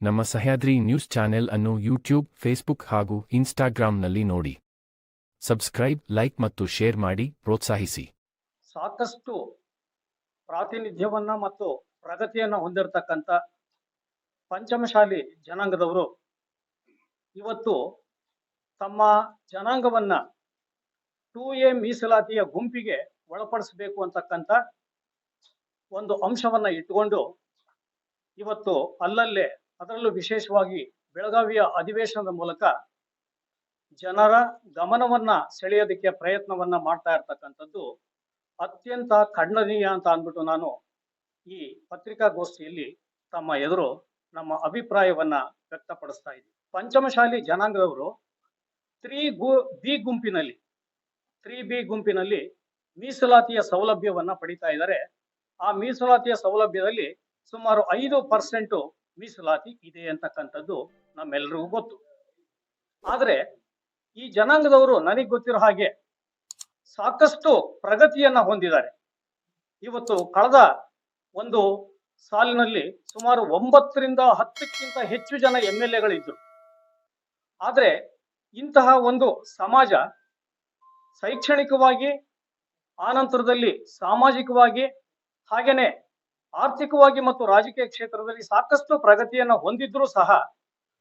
ನಮ್ಮ Sahyadri news channel ಅನ್ನು YouTube, Facebook ಹಾಗೂ ಇನ್ಸ್ಟಾಗ್ರಾಂನಲ್ಲಿ ನೋಡಿ. ಸಬ್ಸ್ಕ್ರೈಬ್, ಲೈಕ್ ಮತ್ತು ಶೇರ್ ಮಾಡಿ, ಪ್ರೋತ್ಸಾಹಿಸಿ. ಸಾಕಷ್ಟು ಪ್ರಾತಿನಿಧ್ಯವನ್ನ ಮತ್ತು ಪ್ರಗತಿಯನ್ನ ಹೊಂದಿರತಕ್ಕಂಥ ಪಂಚಮಶಾಲಿ ಜನಾಂಗದವರು ಇವತ್ತು ತಮ್ಮ ಜನಾಂಗವನ್ನ ಟೂ ಎ ಮೀಸಲಾತಿಯ ಗುಂಪಿಗೆ ಒಳಪಡಿಸಬೇಕು ಅಂತಕ್ಕಂಥ ಒಂದು ಅಂಶವನ್ನ ಇಟ್ಟುಕೊಂಡು ಇವತ್ತು ಅಲ್ಲಲ್ಲೇ ಅದರಲ್ಲೂ ವಿಶೇಷವಾಗಿ ಬೆಳಗಾವಿಯ ಅಧಿವೇಶನದ ಮೂಲಕ ಜನರ ಗಮನವನ್ನ ಸೆಳೆಯೋದಕ್ಕೆ ಪ್ರಯತ್ನವನ್ನ ಮಾಡ್ತಾ ಇರ್ತಕ್ಕಂಥದ್ದು ಅತ್ಯಂತ ಖಂಡನೀಯ ಅಂತ ಅಂದ್ಬಿಟ್ಟು ನಾನು ಈ ಪತ್ರಿಕಾಗೋಷ್ಠಿಯಲ್ಲಿ ತಮ್ಮ ಎದುರು ನಮ್ಮ ಅಭಿಪ್ರಾಯವನ್ನ ವ್ಯಕ್ತಪಡಿಸ್ತಾ ಇದ್ದೀನಿ. ಪಂಚಮಶಾಲಿ ಜನಾಂಗದವರು ತ್ರೀ ಗು, ಬಿ ಗುಂಪಿನಲ್ಲಿ, ತ್ರೀ ಬಿ ಗುಂಪಿನಲ್ಲಿ ಮೀಸಲಾತಿಯ ಸೌಲಭ್ಯವನ್ನ ಪಡಿತಾ ಇದ್ದಾರೆ. ಆ ಮೀಸಲಾತಿಯ ಸೌಲಭ್ಯದಲ್ಲಿ ಸುಮಾರು ಐದು ಪರ್ಸೆಂಟ್ ಮೀಸಲಾತಿ ಇದೆ ಅಂತಕ್ಕಂಥದ್ದು ನಮ್ಮೆಲ್ಲರಿಗೂ ಗೊತ್ತು. ಆದರೆ ಈ ಜನಾಂಗದವರು ನನಗೆ ಗೊತ್ತಿರೋ ಹಾಗೆ ಸಾಕಷ್ಟು ಪ್ರಗತಿಯನ್ನ ಹೊಂದಿದ್ದಾರೆ. ಇವತ್ತು ಕಳೆದ ಒಂದು ಸಾಲಿನಲ್ಲಿ ಸುಮಾರು ಒಂಬತ್ತರಿಂದ ಹತ್ತಕ್ಕಿಂತ ಹೆಚ್ಚು ಜನ ಎಂ ಎಲ್ ಎಗಳಿದ್ರು. ಆದರೆ ಇಂತಹ ಒಂದು ಸಮಾಜ ಶೈಕ್ಷಣಿಕವಾಗಿ ಆನಂತರದಲ್ಲಿ ಸಾಮಾಜಿಕವಾಗಿ ಹಾಗೇನೆ ಆರ್ಥಿಕವಾಗಿ ಮತ್ತು ರಾಜಕೀಯ ಕ್ಷೇತ್ರದಲ್ಲಿ ಸಾಕಷ್ಟು ಪ್ರಗತಿಯನ್ನ ಹೊಂದಿದ್ರೂ ಸಹ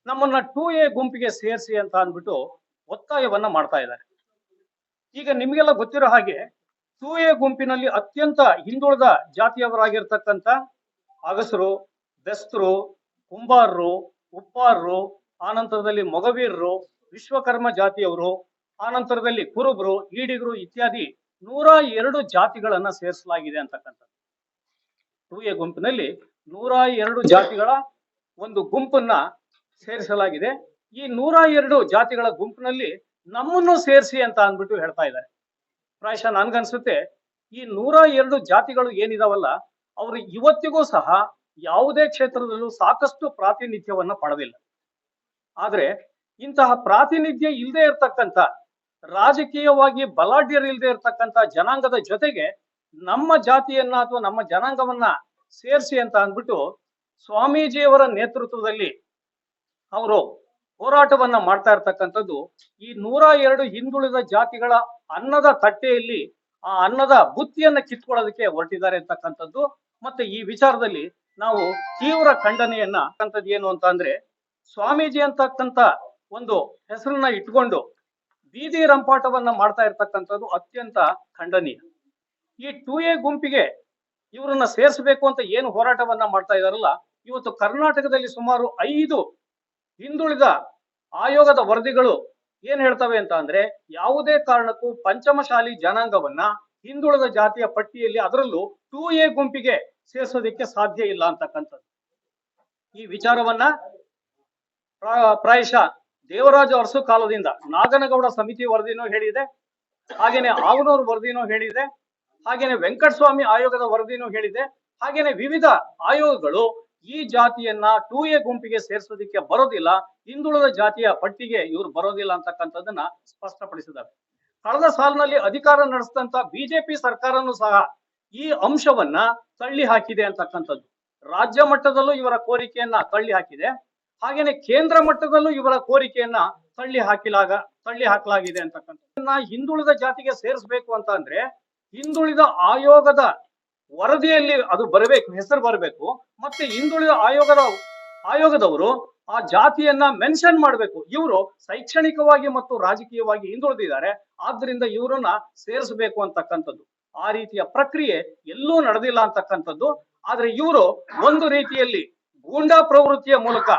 ನಮ್ಮನ್ನ ಟೂ ಎ ಗುಂಪಿಗೆ ಸೇರಿಸಿ ಅಂತ ಅಂದ್ಬಿಟ್ಟು ಒತ್ತಾಯವನ್ನ ಮಾಡ್ತಾ ಇದ್ದಾರೆ. ಈಗ ನಿಮಗೆಲ್ಲ ಗೊತ್ತಿರೋ ಹಾಗೆ ಟೂ ಎ ಗುಂಪಿನಲ್ಲಿ ಅತ್ಯಂತ ಹಿಂದುಳಿದ ಜಾತಿಯವರಾಗಿರ್ತಕ್ಕಂಥ ಅಗಸರು ಬೆಸ್ತರು ಕುಂಬಾರರು, ಉಪ್ಪಾರರು ಆನಂತರದಲ್ಲಿ ಮೊಗವೀರರು, ವಿಶ್ವಕರ್ಮ ಜಾತಿಯವರು ಆನಂತರದಲ್ಲಿ ಕುರುಬರು, ಈಡಿಗರು ಇತ್ಯಾದಿ ನೂರ ಎರಡು ಜಾತಿಗಳನ್ನ ಸೇರಿಸಲಾಗಿದೆ ಅಂತಕ್ಕಂಥದ್ದು. ಎ ಗುಂಪಿನಲ್ಲಿ ನೂರ ಎರಡು ಜಾತಿಗಳ ಒಂದು ಗುಂಪನ್ನ ಸೇರಿಸಲಾಗಿದೆ. ಈ ನೂರ ಎರಡು ಜಾತಿಗಳ ಗುಂಪಿನಲ್ಲಿ ನಮ್ಮನ್ನು ಸೇರಿಸಿ ಅಂತ ಅಂದ್ಬಿಟ್ಟು ಹೇಳ್ತಾ ಇದ್ದಾರೆ. ಪ್ರಾಯಶಃ ನನ್ಗನ್ಸುತ್ತೆ ಈ ನೂರ ಎರಡು ಜಾತಿಗಳು ಏನಿದಾವಲ್ಲ, ಅವರು ಇವತ್ತಿಗೂ ಸಹ ಯಾವುದೇ ಕ್ಷೇತ್ರದಲ್ಲೂ ಸಾಕಷ್ಟು ಪ್ರಾತಿನಿಧ್ಯವನ್ನ ಪಡೆದಿಲ್ಲ. ಆದ್ರೆ ಇಂತಹ ಪ್ರಾತಿನಿಧ್ಯ ಇಲ್ಲದೆ ಇರತಕ್ಕಂತ ರಾಜಕೀಯವಾಗಿ ಬಲಾಢ್ಯರು ಇಲ್ಲದೆ ಇರತಕ್ಕಂತ ಜನಾಂಗದ ಜೊತೆಗೆ ನಮ್ಮ ಜಾತಿಯನ್ನ ಅಥವಾ ನಮ್ಮ ಜನಾಂಗವನ್ನ ಸೇರಿಸಿ ಅಂತ ಅಂದ್ಬಿಟ್ಟು ಸ್ವಾಮೀಜಿಯವರ ನೇತೃತ್ವದಲ್ಲಿ ಅವರು ಹೋರಾಟವನ್ನ ಮಾಡ್ತಾ ಇರ್ತಕ್ಕಂಥದ್ದು ಈ ನೂರ ಎರಡು ಹಿಂದುಳಿದ ಜಾತಿಗಳ ಅನ್ನದ ತಟ್ಟೆಯಲ್ಲಿ ಆ ಅನ್ನದ ಬುತ್ತಿಯನ್ನ ಕಿತ್ಕೊಳ್ಳೋದಕ್ಕೆ ಹೊರಟಿದ್ದಾರೆ ಅಂತಕ್ಕಂಥದ್ದು. ಮತ್ತೆ ಈ ವಿಚಾರದಲ್ಲಿ ನಾವು ತೀವ್ರ ಖಂಡನೆಯನ್ನ ಏನು ಅಂತ ಅಂದ್ರೆ ಸ್ವಾಮೀಜಿ ಅಂತಕ್ಕಂಥ ಒಂದು ಹೆಸರನ್ನ ಇಟ್ಕೊಂಡು ಬೀದಿ ರಂಪಾಟವನ್ನ ಮಾಡ್ತಾ ಇರ್ತಕ್ಕಂಥದ್ದು ಅತ್ಯಂತ ಖಂಡನೀಯ. ಈ ಟು ಎ ಗುಂಪಿಗೆ ಇವರನ್ನ ಸೇರಿಸಬೇಕು ಅಂತ ಏನು ಹೋರಾಟವನ್ನ ಮಾಡ್ತಾ ಇದಾರಲ್ಲ, ಇವತ್ತು ಕರ್ನಾಟಕದಲ್ಲಿ ಸುಮಾರು ಐದು ಹಿಂದುಳಿದ ಆಯೋಗದ ವರದಿಗಳು ಏನ್ ಹೇಳ್ತವೆ ಅಂತ ಅಂದ್ರೆ, ಯಾವುದೇ ಕಾರಣಕ್ಕೂ ಪಂಚಮಶಾಲಿ ಜನಾಂಗವನ್ನ ಹಿಂದುಳಿದ ಜಾತಿಯ ಪಟ್ಟಿಯಲ್ಲಿ ಅದರಲ್ಲೂ ಟೂ ಎ ಗುಂಪಿಗೆ ಸೇರಿಸೋದಕ್ಕೆ ಸಾಧ್ಯ ಇಲ್ಲ ಅಂತಕ್ಕಂಥದ್ದು. ಈ ವಿಚಾರವನ್ನ ಪ್ರಾ- ಪ್ರಾಯಶಃ ದೇವರಾಜ ಅರಸು ಕಾಲದಿಂದ ನಾಗನಗೌಡ ಸಮಿತಿ ವರದಿನೂ ಹೇಳಿದೆ, ಹಾಗೇನೆ ಆವನೂರು ವರದಿನೂ ಹೇಳಿದೆ. ಹಾಗೇನೆ ವೆಂಕಟಸ್ವಾಮಿ ಆಯೋಗದ ವರದಿನೂ ಹೇಳಿದೆ. ಹಾಗೇನೆ ವಿವಿಧ ಆಯೋಗಗಳು ಈ ಜಾತಿಯನ್ನ ಟೂ ಎ ಗುಂಪಿಗೆ ಸೇರಿಸೋದಕ್ಕೆ ಬರೋದಿಲ್ಲ, ಹಿಂದುಳಿದ ಜಾತಿಯ ಪಟ್ಟಿಗೆ ಇವರು ಬರೋದಿಲ್ಲ ಅಂತಕ್ಕಂಥದ್ದನ್ನ ಸ್ಪಷ್ಟಪಡಿಸಿದ್ದಾರೆ. ಕಳೆದ ಸಾಲಿನಲ್ಲಿ ಅಧಿಕಾರ ನಡೆಸಿದಂತ ಬಿಜೆಪಿ ಸರ್ಕಾರನೂ ಸಹ ಈ ಅಂಶವನ್ನ ತಳ್ಳಿ ಹಾಕಿದೆ ಅಂತಕ್ಕಂಥದ್ದು. ರಾಜ್ಯ ಮಟ್ಟದಲ್ಲೂ ಇವರ ಕೋರಿಕೆಯನ್ನ ತಳ್ಳಿ ಹಾಕಿದೆ. ಹಾಗೇನೆ ಕೇಂದ್ರ ಮಟ್ಟದಲ್ಲೂ ಇವರ ಕೋರಿಕೆಯನ್ನ ತಳ್ಳಿ ಹಾಕಿಲಾಗ, ತಳ್ಳಿ ಹಾಕಲಾಗಿದೆ ಅಂತಕ್ಕಂಥ ಹಿಂದುಳಿದ ಜಾತಿಗೆ ಸೇರಿಸಬೇಕು ಅಂತ ಅಂದ್ರೆ ಹಿಂದುಳಿದ ಆಯೋಗದ ವರದಿಯಲ್ಲಿ ಅದು ಬರಬೇಕು, ಹೆಸರು ಬರಬೇಕು. ಮತ್ತೆ ಹಿಂದುಳಿದ ಆಯೋಗದ, ಆಯೋಗದವರು ಆ ಜಾತಿಯನ್ನ ಮೆನ್ಷನ್ ಮಾಡಬೇಕು. ಇವರು ಶೈಕ್ಷಣಿಕವಾಗಿ ಮತ್ತು ರಾಜಕೀಯವಾಗಿ ಹಿಂದುಳಿದಿದ್ದಾರೆ. ಆದ್ರಿಂದ ಇವರನ್ನ ಸೇರಿಸಬೇಕು ಅಂತಕ್ಕಂಥದ್ದು. ಆ ರೀತಿಯ ಪ್ರಕ್ರಿಯೆ ಎಲ್ಲೂ ನಡೆದಿಲ್ಲ ಅಂತಕ್ಕಂಥದ್ದು. ಆದ್ರೆ ಇವರು ಒಂದು ರೀತಿಯಲ್ಲಿ ಗೂಂಡಾ ಪ್ರವೃತ್ತಿಯ ಮೂಲಕ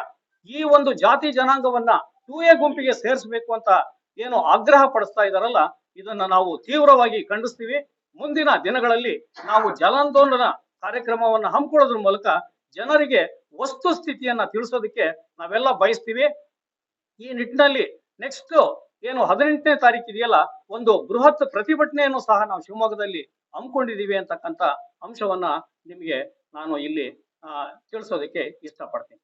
ಈ ಒಂದು ಜಾತಿ ಜನಾಂಗವನ್ನ ಟೂ ಎ ಗುಂಪಿಗೆ ಸೇರಿಸಬೇಕು ಅಂತ ಏನು ಆಗ್ರಹ ಪಡಿಸ್ತಾ ಇದಾರಲ್ಲ ಇದನ್ನ ನಾವು ತೀವ್ರವಾಗಿ ಖಂಡಿಸ್ತೀವಿ. ಮುಂದಿನ ದಿನಗಳಲ್ಲಿ ನಾವು ಜಲಾಂದೋಲನ ಕಾರ್ಯಕ್ರಮವನ್ನು ಹಮ್ಮಿಕೊಳ್ಳೋದ್ರ ಮೂಲಕ ಜನರಿಗೆ ವಸ್ತು ಸ್ಥಿತಿಯನ್ನ ತಿಳಿಸೋದಕ್ಕೆ ನಾವೆಲ್ಲ ಬಯಸ್ತೀವಿ. ಈ ನಿಟ್ಟಿನಲ್ಲಿ ನೆಕ್ಸ್ಟ್ ಏನು ಹದಿನೆಂಟನೇ ತಾರೀಕು ಇದೆಯಲ್ಲ, ಒಂದು ಬೃಹತ್ ಪ್ರತಿಭಟನೆಯನ್ನು ಸಹ ನಾವು ಶಿವಮೊಗ್ಗದಲ್ಲಿ ಹಮ್ಮಿಕೊಂಡಿದ್ದೀವಿ ಅಂತಕ್ಕಂಥ ಅಂಶವನ್ನ ನಿಮಗೆ ನಾನು ಇಲ್ಲಿ ತಿಳಿಸೋದಕ್ಕೆ ಇಷ್ಟಪಡ್ತೀನಿ.